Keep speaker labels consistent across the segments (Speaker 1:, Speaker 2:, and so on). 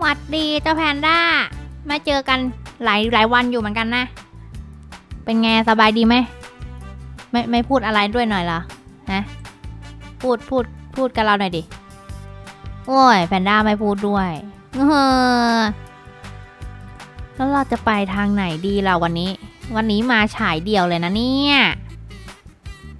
Speaker 1: หวัดดีเจ้าแพนด้า มาเจอกันหลายหลายวันอยู่เหมือนกันนะ เป็นไงสบายดีไหม ไม่ไม่พูดอะไรด้วยหน่อยเหรอฮะพูดพูดพูดกับเราหน่อยดิ โอ้ยแพนด้าไม่พูดด้วยเออแล้วเราจะไปทางไหนดีเราวันนี้ วันนี้มาฉายเดียวเลยนะเนี่ย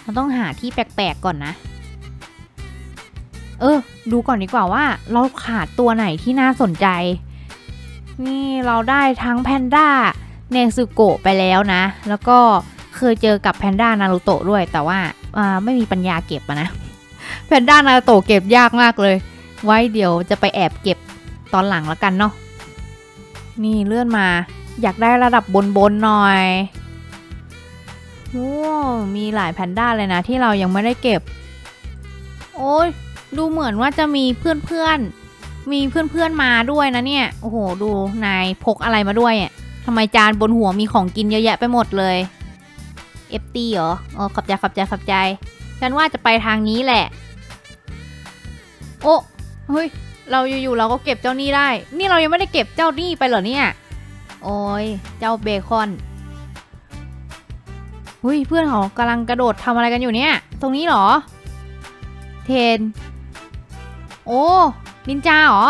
Speaker 1: เราต้องหาที่แปลกๆก่อนนะ เออ ดูก่อนดีกว่าว่าเราขาดตัวไหนที่น่าสนใจ นี่เราได้ทั้งแพนด้าเนซึโกะไปแล้วนะ แล้วก็เคยเจอกับแพนด้านารูโตะด้วย แต่ว่าาไม่มีปัญญาเก็บนะ แพนด้านารูโตะเก็บยากมากเลย ไว้เดี๋ยวจะไปแอบเก็บตอนหลังแล้วกันเนาะ นี่เลื่อนมา อยากได้ระดับบนๆนหน่อยโอ้มีหลายแพนด้าเลยนะที่เรายังไม่ได้เก็บ โอ้ย ดูเหมือนว่าจะมีเพื่อนๆ มีเพื่อนๆ มาด้วยนะเนี่ย โอ้โห ดูนายพกอะไรมาด้วยอะทำไมจานบนหัวมีของกินเยอะแยะไปหมดเลย เอฟตีเหรอ อ๋อ ขับใจขับใจขับใจ ฉันว่าจะไปทางนี้แหละ โอ้เฮ้ย เราอยู่ๆ เราก็เก็บเจ้านี่ได้ นี่เรายังไม่ได้เก็บเจ้านี่ไปเหรอเนี่ย โอ้ย เจ้าเบคอนเฮ้ยเพื่อนเขากำลังกระโดดทำอะไรกันอยู่เนี่ย ตรงนี้เหรอ เทน โอ้นินจาเหรอ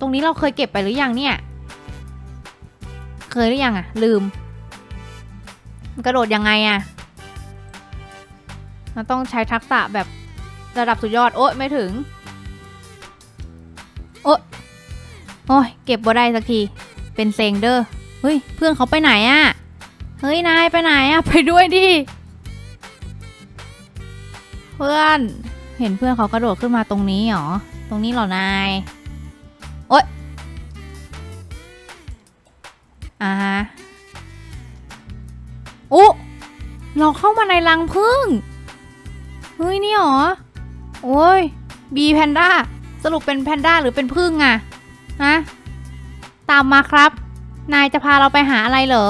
Speaker 1: ตรงนี้เราเคยเก็บไปหรือยังเนี่ย เคยหรือยังอะลืม มันกระโดดยังไงอะมันต้องใช้ทักษะแบบระดับสุดยอด โอ๊ยไม่ถึง โอ๊ยโอ้ยเก็บบ่ได้สักที เป็นเซงเดอร์เฮ้ย เพื่อนเขาไปไหนอะเฮ้ย นายไปไหนอะไปด้วยดิ เพื่อน เห็นเพื่อนเขากระโดดขึ้นมาตรงนี้หรอ รงนี้เหรอนาย โอ๊ยอ่าฮะโอ้เราเข้ามาในรังผึ้งเฮ้ย นี่เหรอ โอ้ย บีแพนด้า สรุปเป็นแพนด้าหรือเป็นผึ้งอะฮะตามมาครับ นายจะพาเราไปหาอะไรเหรอ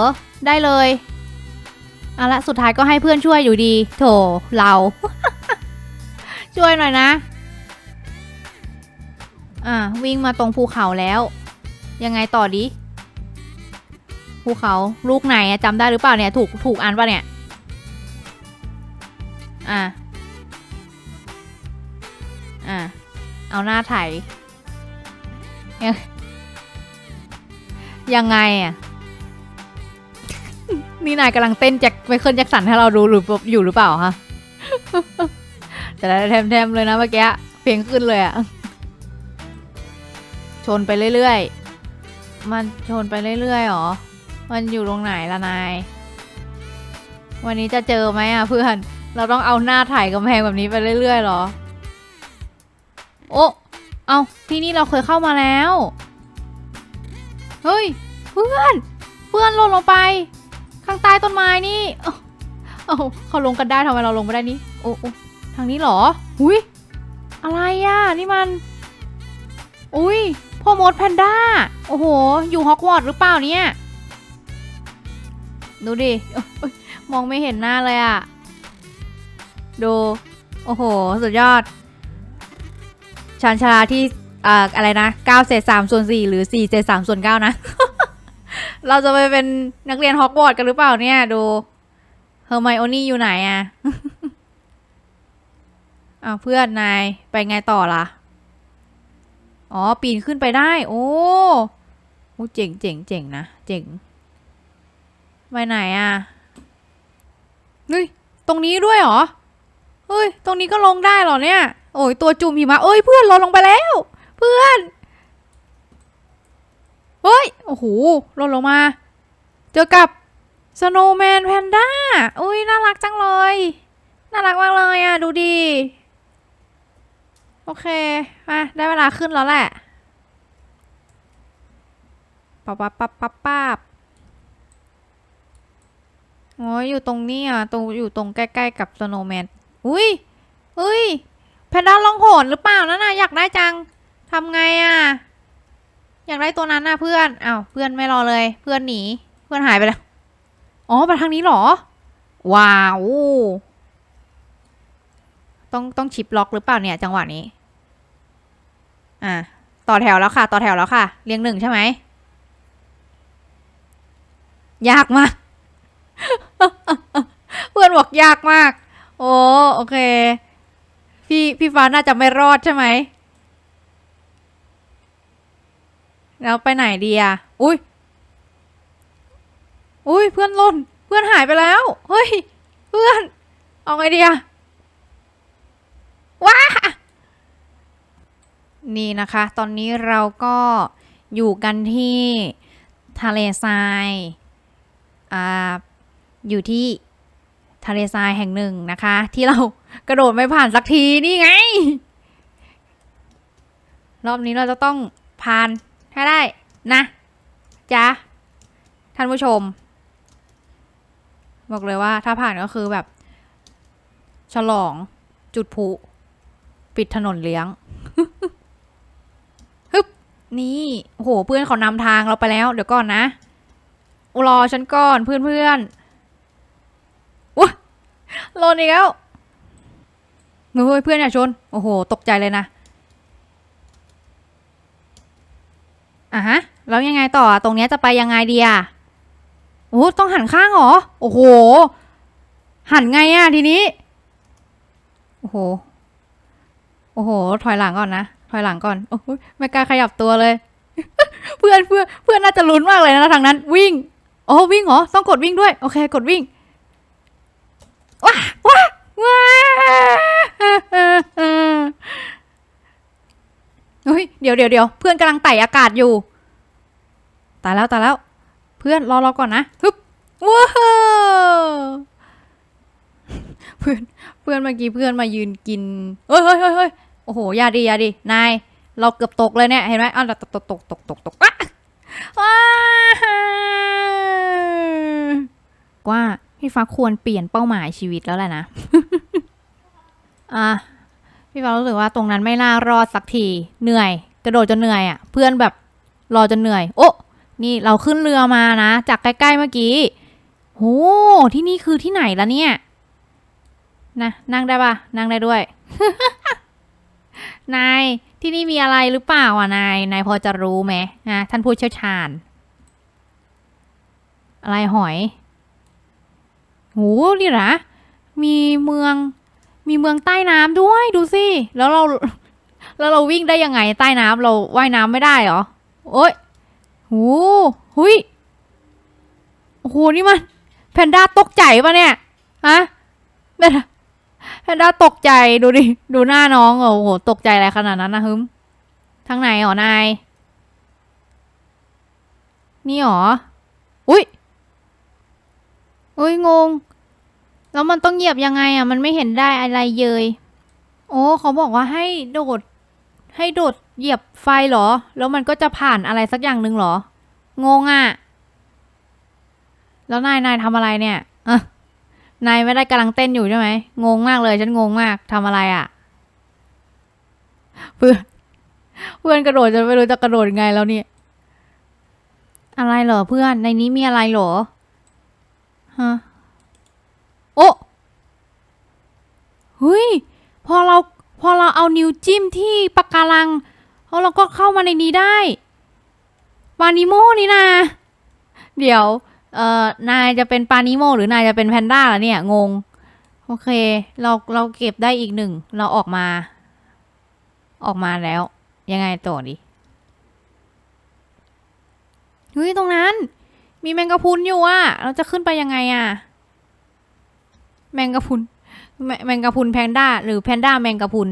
Speaker 1: ได้เลย เอาละสุดท้ายก็ให้เพื่อนช่วยอยู่ดี โถ เรา ช่วยหน่อยนะ อ่าวิ่งมาตรงภูเขาแล้ว ยังไงต่อดีภูเขาลูกไหนอะจำได้หรือเปล่าเนี่ย ถูกถูกอ่านปะเนี่ย อ่าอ่าเอาหน้าไถยังยังไงอะ นี่นายกำลังเต้นแจ็คไมเคิลแจ็คสันให้เราดูหรืออยู่หรือเปล่าคะแต่ละแทมๆเลยนะเมื่อกี้เพลงขึ้นเลยอะ ชนไปเรื่อยๆ มันชนไปเรื่อยๆหรอ มันอยู่ตรงไหนล่ะนาย วันนี้จะเจอไหมอะเพื่อน เราต้องเอาหน้าถ่ายกำแพงแบบนี้ไปเรื่อยๆหรอ โอ้เอาที่นี่เราเคยเข้ามาแล้ว เฮ้ย เพื่อน เพื่อนหล่นลงไป ข้างใต้ต้นไม้นี่ เอ้าเอาเขาลงกันได้ทำไมเราลงไม่ได้นี่ โอ้โอทางนี้หรอ อุ้ยอะไรอะ นี่มัน อุ้ย พ่อมดแพนด้า โอ้โห อยู่ฮอกวอตส์หรือเปล่าเนี่ย ดูดิ มองไม่เห็นหน้าเลยอะดู โอ้โห สุดยอด ชานชาลาที่อ่ออะไรนะ9เศษ3ส่วน4หรือ4เศษ3ส่วน9นะ เราจะไปเป็นนักเรียนฮอกวอตส์กันหรือเปล่าเนี่ย ดูเฮอร์ไมโอนี่อยู่ไหนอะอ้าวเพื่อนนายไปไงต่อล่ะ อ๋อ ปีนขึ้นไปได้ โอ้โอ้เจ๋งเจ๋งเจ๋งนะ เจ๋ง ไปไหนอะเฮ้ย ตรงนี้ด้วยเหรอ เฮ้ย ตรงนี้ก็ลงได้เหรอเนี่ย โอ้ย ตัวจุ่มหิมะเอ้ย เพื่อนเราลงไปแล้ว เพื่อน เฮ้ย โอ้โหลงลงมา เจอกับสโนว์แมนแพนด้าอุ้ย น่ารักจังเลย น่ารักมากเลยอะ ดูดี โอเค มาได้เวลาขึ้นแล้วแหละปับปับปับปับปับโอ้ยอยู่ตรงนี้อะตรงอยู่ตรงใกล้ๆกับสโนว์แมนอุ้ยอุ้ยแพนด้าลองโหนหรือเปล่านั่นน่ะอยากได้จังทำไงอะ อยากได้ตัวนั้นน่ะเพื่อนอ้าวเพื่อนไม่รอเลย เพื่อนหนี เพื่อนหายไปแล้ว อ๋อไปทางนี้เหรอ ว้าว ต้องต้องชิปล็อกหรือเปล่าเนี่ยจังหวะนี้ อะต่อแถวแล้วค่ะ ต่อแถวแล้วค่ะ เรียงหนึ่งใช่ไหม ยากมาก เพื่อนบอกยากมาก โอ้โอเค พี่พี่ฟ้าน่าจะไม่รอดใช่ไหม แล้วไปไหนดีอะอุ้ย อุ้ยเพื่อนล่น เพื่อนหายไปแล้ว เฮ้ย เพื่อน เอาไงดีอะ ว้านี่นะคะ ตอนนี้เราก็อยู่กันที่ทะเลทรายอ่าอยู่ที่ทะเลทรายแห่งหนึ่งนะคะ ที่เรากระโดดไม่ผ่านสักทีนี่ไง รอบนี้เราจะต้องผ่านให้ได้นะจ๊ะท่านผู้ชม บอกเลยว่าถ้าผ่านก็คือแบบ ฉลองจุดพลุ ปิดถนนเลี้ยงฮึบนี่โอ้โหเพื่อนเขานำทางเราไปแล้ว เดี๋ยวก่อนนะรอฉันก่อนเพื่อนเพื่อนว้าโลนอีกแล้วเฮ้ยเพื่อนอย่าชน โอ้โห ตกใจเลยนะอะฮะ แล้วยังไงต่อ ตรงนี้จะไปยังไงดีอะโอ้ต้องหันข้างเหรอ โอ้โห หันไงอะทีนี้ โอ้โห โอ้โห ถอยหลังก่อนนะ ถอยหลังก่อน โอ้ยไม่กล้าขยับตัวเลย เพื่อนเพื่อนเพื่อนน่าจะลุ้นมากเลยนะทางนั้น วิ่ง โอ้วิ่งเหรอ ต้องกดวิ่งด้วย โอเค กดวิ่ง ว้าว้าว้าเฮ้ย เดี๋ยวเดี๋ยวเดี๋ยวเพื่อนกำลังไต่อากาศอยู่ ตายแล้วตายแล้ว เพื่อนรอรอก่อนนะฮึบว้าว พื่อนเพื่อนเมื่อกี้เพื่อนมายืนกินเฮ้ยเฮ้ยเฮ้ยเฮ้ยโอ้โหอย่าดีอย่าดีนายเราเกือบตกเลยเนี่ยเห็นไหมอ้าวตกตกตกตกตกตกอะว้าวว่าพี่ฟ้าควรเปลี่ยนเป้าหมายชีวิตแล้วแหละนะอะพี่ฟ้ารู้สึกว่าตรงนั้นไม่น่ารอดสักทีเหนื่อย กระโดดจนเหนื่อยอะ เพื่อนแบบรอจนเหนื่อย โอ้นี่เราขึ้นเรือมานะ จากใกล้ๆเมื่อกี้โหที่นี่คือที่ไหนละเนี่ย นะนั่งได้ปะนั่งได้ด้วย นายที่นี่มีอะไรหรือเปล่าอะนายนายพอจะรู้ไหมนะท่านผู้เชี่ยวชาญ อะไรหอยโหนี่นะมีเมือง มีเมืองใต้น้ำด้วยดูสิแล้วเรา แล้วเราวิ่งได้ยังไงใต้น้ำเราว่ายน้ำไม่ได้เหรอโอ้ยโหหุยโอ้โหนี่มันแพนด้าตกใจปะเนี่ยฮะแพนด้า แพนด้าตกใจดูดิ ดูหน้าน้อง โอ้โห ตกใจอะไรขนาดนั้นนะฮึมทางไหนหรอนาย นี่หรอ อุ้ยอุ้ยงง แล้วมันต้องเหยียบยังไงอะ มันไม่เห็นได้อะไรเลยโอ้ เขาบอกว่าให้โดด ให้โดดเหยียบไฟเหรอ แล้วมันก็จะผ่านอะไรสักอย่างหนึ่งเหรอ งงอะ แล้วนาย นายทำอะไรเนี่ยอะ นายไม่ได้กำลังเต้นอยู่ใช่ไหม งงมากเลยฉันงงมากทำอะไรอะ เพื่อนเพื่อนกระโดดจนไม่รู้จะกระโดดยังไงแล้วเนี่ยอะไรเหรอเพื่อนในนี้มีอะไรเหรอฮะโอ้เฮ้ยพอเราพอเราเอานิ้วจิ้มที่ปะกการังแล้วเราก็เข้ามาในนี้ได้ปานิโมนี่นาเดี๋ยว เอ่อนายจะเป็นปานิโมหรือนายจะเป็นแพนด้าล่ะเนี่ยงง โอเค เราเราเก็บได้อีกหนึ่ง เราออกมา ออกมาแล้ว ยังไงต่อดีเฮ้ยตรงนั้น มีแมงกะพรุนอยู่อะเราจะขึ้นไปยังไงอะแมงกะพรุนแมแมงกะพรุนแพนด้า หรือแพนด้าแมงกะพรุน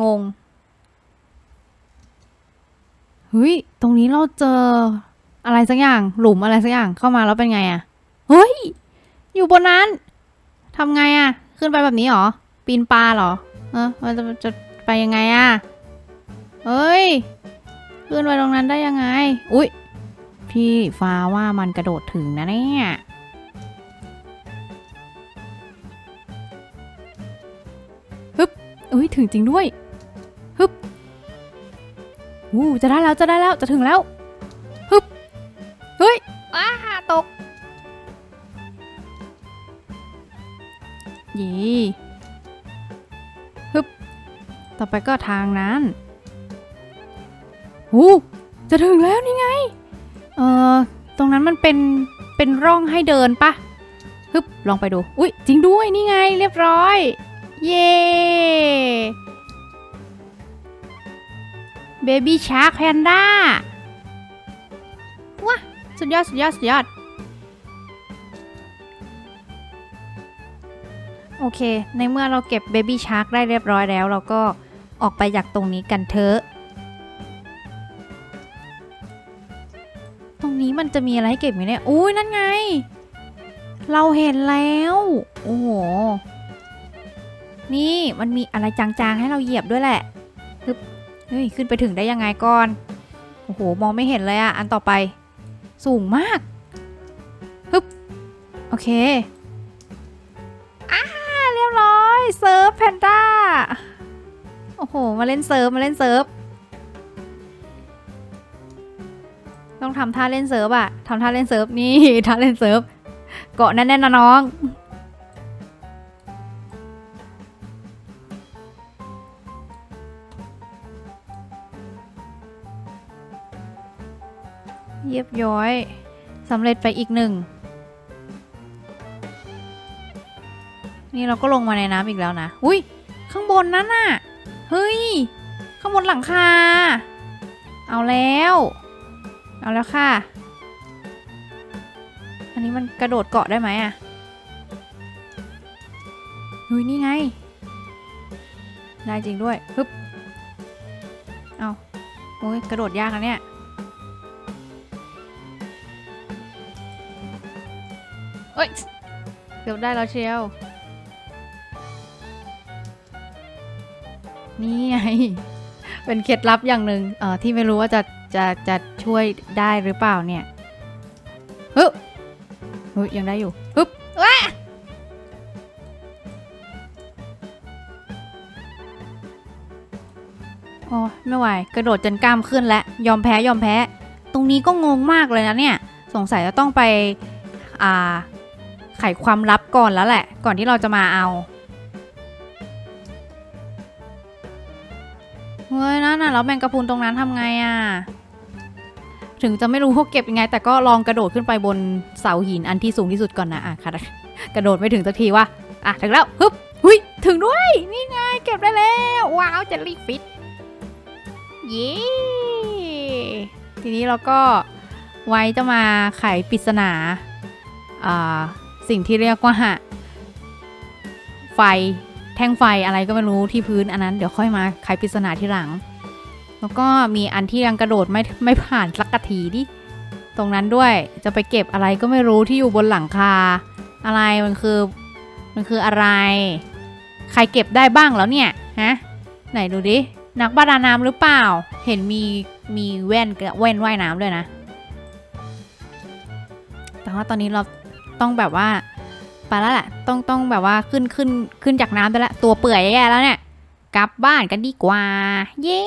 Speaker 1: งงเฮ้ยตรงนี้เราเจอ อะไรสักอย่าง หลุมอะไรสักอย่างเข้ามาแล้วเป็นไงอะเฮ้ย อยู่บนนั้นทำไงอะขึ้นไปแบบนี้เหรอ ปีนปลาเหรอ เออมันจะจะไปยังไงอะเฮ้ย ขึ้นไปตรงนั้นได้ยังไง อุ้ยพี่ฟ้าว่ามันกระโดดถึงนะเนี่ยฮึบอุ้ยถึงจริงด้วยฮึบอู้จะได้แล้วจะได้แล้วจะถึงแล้ว ตกยี่ฮึบ ต่อไปก็ทางนั้นอู้จะถึงแล้วนี่ไง เออตรงนั้นมันเป็น เป็นร่องให้เดินปะฮึบ ลองไปดู อุ้ยจริงด้วยนี่ไง เรียบร้อย เย้เบบี้ชาร์ k แพนด้าว้าสุดยอด สุดยอด สุดยอด อเค ในเมื่อเราเก็บเบบี้ชาร์ k ได้เรียบร้อยแล้ว เราก็ออกไปจากตรงนี้กันเถอะ ตรงนี้มันจะมีอะไรให้เก็บไหมเนี่ย อุ้ยนั่นไง เราเห็นแล้ว โอ้โห นี่มันมีอะไรจางๆให้เราเหยียบด้วยแหละฮึบเฮ้ย ขึ้นไปถึงได้ยังไงก่อน โอ้โห มองไม่เห็นเลยอะอันต่อไป สูงมาก ฮึบ โอเค เซิร์ฟแพนด้า โอ้โห มาเล่นเซิร์ฟ มาเล่นเซิร์ฟ ต้องทำท่าเล่นเซิร์ฟอะทำท่าเล่นเซิร์ฟ นี่ท่าเล่นเซิร์ฟ เกาะแน่นๆนะน้อง เยียบย้อยสำเร็จไปอีกหนึ่ง นี่เราก็ลงมาในน้ำอีกแล้วนะ อุ้ยข้างบนนั้นน่ะ เฮ้ย ข้างบนหลังคา เอาแล้ว เอาแล้วค่ะ อันนี้มันกระโดดเกาะได้ไหมอะเฮ้ยนี่ไง ได้จริงด้วยฮึบ เอาโอ้ยกระโดดยากนะเนี่ยเอ้ย เกือบได้แล้วเชียว นี่ไง เป็นเคล็ดลับอย่างหนึ่งเอ่อที่ไม่รู้ว่าจะจะจะช่วยได้หรือเปล่าเนี่ยฮึบเฮ้ยยังได้อยู่ฮึบว้าโอ้ไม่ไหว กระโดดจนกล้ามขึ้นแล้ว ยอมแพ้ยอมแพ้ ตรงนี้ก็งงมากเลยนะเนี่ย สงสัยจะต้องไป อ่า ไขความลับก่อนแล้วแหละ ก่อนที่เราจะมาเอา ฮ้ยนั่นน่ะแล้วแมงกะพรุนตรงนั้นทำไงอะ่ะ ถึงจะไม่รู้ว่าเก็บยังไง แต่ก็ลองกระโดดขึ้นไปบนเสาหินอันที่สูงที่สุดก่อนนะอะค่ะกระโดดไม่ถึงสักทีว่าอะถึงแล้วฮึบหุยถึงด้วย นี่ไงเก็บได้แล้วว้าวจะรีฟิตเย้ทีนี้เราก็ไว้จะมาไขปริศนาอ่าสิ่งที่เรียกว่าไฟ แท่งไฟอะไรก็ไม่รู้ที่พื้นอันนั้นเดี๋ยวค่อยมาไขปริศนาที่หลัง แล้วก็มีอันที่ยังกระโดดไม่ไม่ผ่านสักกะทีดิตรงนั้นด้วยจะไปเก็บอะไรก็ไม่รู้ที่อยู่บนหลังคา อะไรมันคือมันคืออะไร ใครเก็บได้บ้างแล้วเนี่ยฮะไหนดูดินักบาดาน้ำหรือเปล่า เห็นมีมีแว่นแว่นว่ายน้ำด้วยนะ แต่ว่าตอนนี้เราต้องแบบว่า ไปแล้วแหละ ต้องต้องแบบว่าขึ้นขึ้นขึ้นจากน้ำไปแล้ว ตัวเปื่อยแย่แล้วเนี่ย กลับบ้านกันดีกว่า เย้